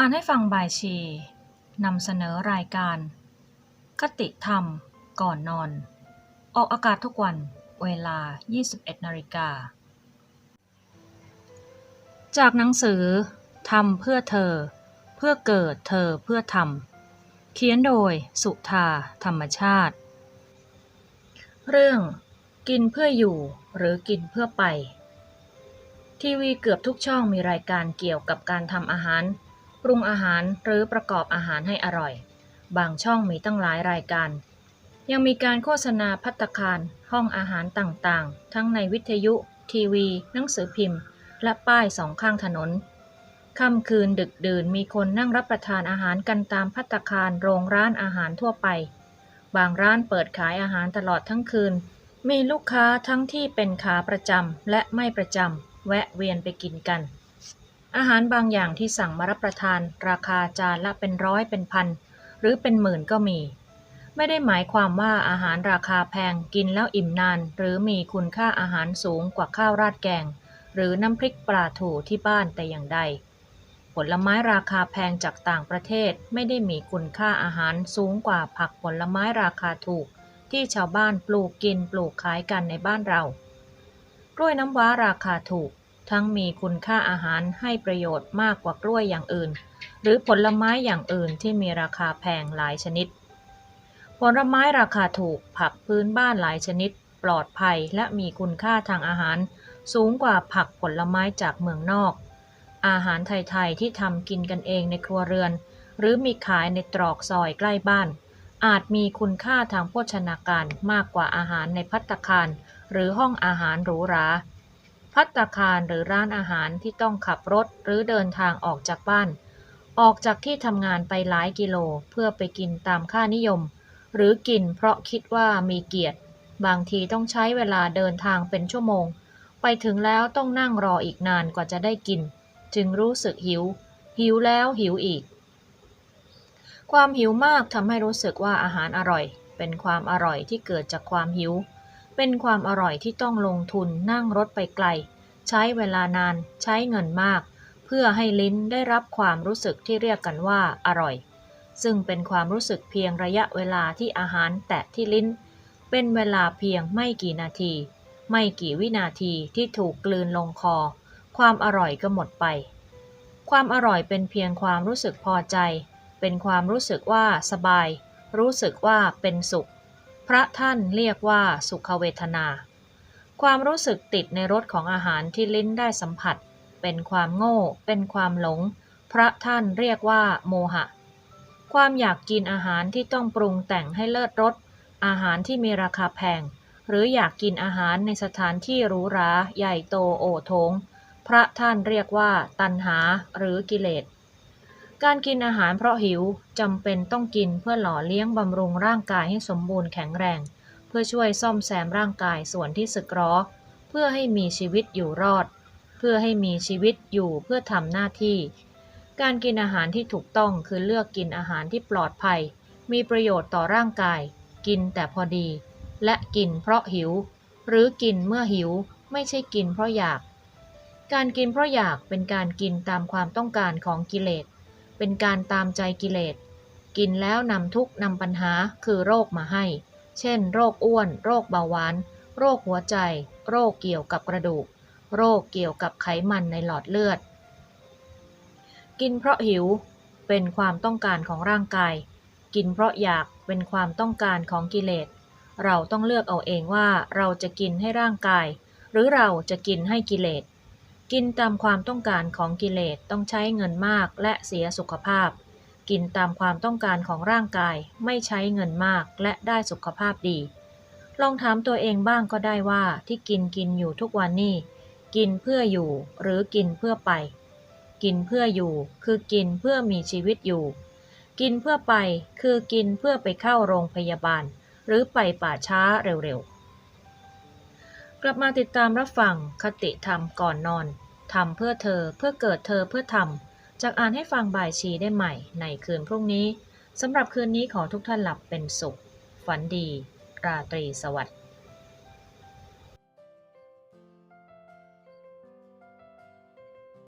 อ่านให้ฟังบายชีนำเสนอรายการ คติธรรม ก่อนนอน ออกอากาศทุกวันเวลา 21นาฬิกา จากหนังสือทำเพื่อเธอ เพื่อเกิดเธอเพื่อทำเขียนโดยสุธาธรรมชาติ เรื่องกินเพื่ออยู่หรือกินเพื่อไป ทีวีเกือบทุกช่องมีรายการเกี่ยวกับการทำอาหาร ปรุงอาหารหรือประกอบอาหารให้อร่อย บางช่องมีตั้งหลายรายการ ยังมีการโฆษณาพัตคาร ห้องอาหารต่างๆ ทั้งในวิทยุ ทีวี หนังสือพิมพ์ และป้ายสองข้างถนนค่ำคืนดึกดื่นมีคนนั่งรับประทานอาหารกันตามพัตคารโรงร้านอาหารทั่วไป บางร้านเปิดขายอาหารตลอดทั้งคืน มีลูกค้าทั้งที่เป็นขาประจำและไม่ประจำแวะเวียนไปกินกัน อาหารบางอย่างที่สั่งมารับประทาน ราคาจานละเป็นร้อยเป็นพัน หรือเป็นหมื่นก็มี ไม่ได้หมายความว่าอาหารราคาแพงกินแล้วอิ่มนาน หรือมีคุณค่าอาหารสูงกว่าข้าวราดแกง หรือน้ำพริกปลาถูที่บ้านแต่อย่างใด ผลไม้ราคาแพงจากต่างประเทศไม่ได้มีคุณค่าอาหารสูงกว่าผักผลไม้ราคาถูก ที่ชาวบ้านปลูกกินปลูกขายกันในบ้านเรา กล้วยน้ำว้าราคาถูก ทั้งมีคุณค่าอาหารให้ประโยชน์มากกว่ากล้วยอย่างอื่น หรือผลไม้อย่างอื่นที่มีราคาแพงหลายชนิด ผลไม้ราคาถูกผักพื้นบ้านหลายชนิด ปลอดภัยและมีคุณค่าทางอาหาร สูงกว่าผักผลไม้จากเมืองนอก อาหารไทยๆที่ทำกินกันเองในครัวเรือน หรือมีขายในตรอกซอยใกล้บ้าน อาจมีคุณค่าทางโภชนาการมากกว่าอาหารในพัตตาคาร หรือห้องอาหารหรูหรา พัตตาคารหรือร้านอาหารที่ต้องขับรถหรือเดินทางออกจากบ้าน ออกจากที่ทำงานไปหลายกิโลเพื่อไปกินตามค่านิยม หรือกินเพราะคิดว่ามีเกียรติ บางทีต้องใช้เวลาเดินทางเป็นชั่วโมง ไปถึงแล้วต้องนั่งรออีกนานกว่าจะได้กิน จึงรู้สึกหิว หิวแล้วหิวอีก ความหิวมากทำให้รู้สึกว่าอาหารอร่อย เป็นความอร่อยที่เกิดจากความหิว เป็นความอร่อยที่ต้องลงทุนนั่งรถไปไกล ใช้เวลานาน ใช้เงินมาก เพื่อให้ลิ้นได้รับความรู้สึกที่เรียกกันว่าอร่อย ซึ่งเป็นความรู้สึกเพียงระยะเวลาที่อาหารแตะที่ลิ้น เป็นเวลาเพียงไม่กี่นาที ไม่กี่วินาทีที่ถูกกลืนลงคอ ความอร่อยก็หมดไป ความอร่อยเป็นเพียงความรู้สึกพอใจ เป็นความรู้สึกว่าสบาย รู้สึกว่าเป็นสุข พระท่านเรียกว่าสุขเวทนา ความรู้สึกติดในรสของอาหารที่ลิ้นได้สัมผัส เป็นความโง่ เป็นความหลง พระท่านเรียกว่าโมหะ ความอยากกินอาหารที่ต้องปรุงแต่งให้เลิศรส อาหารที่มีราคาแพง หรืออยากกินอาหารในสถานที่หรูหรา ใหญ่โตโอโถงพระท่านเรียกว่าตัณหาหรือกิเลส การกินอาหารเพราะหิวจำเป็นต้องกินเพื่อหล่อเลี้ยงบำรุงร่างกายให้สมบูรณ์แข็งแรง เพื่อช่วยซ่อมแซมร่างกายส่วนที่สึกหรอ เพื่อให้มีชีวิตอยู่รอด เพื่อให้มีชีวิตอยู่เพื่อทำหน้าที่ การกินอาหารที่ถูกต้องคือเลือกกินอาหารที่ปลอดภัย มีประโยชน์ต่อร่างกาย กินแต่พอดี และกินเพราะหิว หรือกินเมื่อหิว ไม่ใช่กินเพราะอยาก การกินเพราะอยากเป็นการกินตามความต้องการของกิเลส เป็นการตามใจกิเลส กินแล้วนำทุกนำปัญหาคือโรคมาให้ เช่น โรคอ้วน โรคเบาหวาน โรคหัวใจ โรคเกี่ยวกับกระดูก โรคเกี่ยวกับไขมันในหลอดเลือด กินเพราะหิว เป็นความต้องการของร่างกาย กินเพราะอยาก เป็นความต้องการของกิเลส เราต้องเลือกเอาเองว่าเราจะกินให้ร่างกาย หรือเราจะกินให้กิเลส กินตามความต้องการของกิเลสต้องใช้เงินมากและเสียสุขภาพ กินตามความต้องการของร่างกายไม่ใช้เงินมากและได้สุขภาพดี ลองถามตัวเองบ้างก็ได้ว่าที่กินกินอยู่ทุกวันนี้กินเพื่ออยู่หรือกินเพื่อไป กินเพื่ออยู่ คือกินเพื่อมีชีวิตอยู่ กินเพื่อไปคือกินเพื่อไปเข้าโรงพยาบาล หรือไปป่าช้าเร็วๆ กลับมาติดตามรับฟังคติธรรมก่อนนอน ทำเพื่อเธอเพื่อเกิดเธอเพื่อทำจากอ่านให้ฟังบ่ายชีได้ใหม่ ในคืนพรุ่งนี้สำหรับคืนนี้ขอทุกท่านหลับเป็นสุข ฝันดี ราตรีสวัสดิ์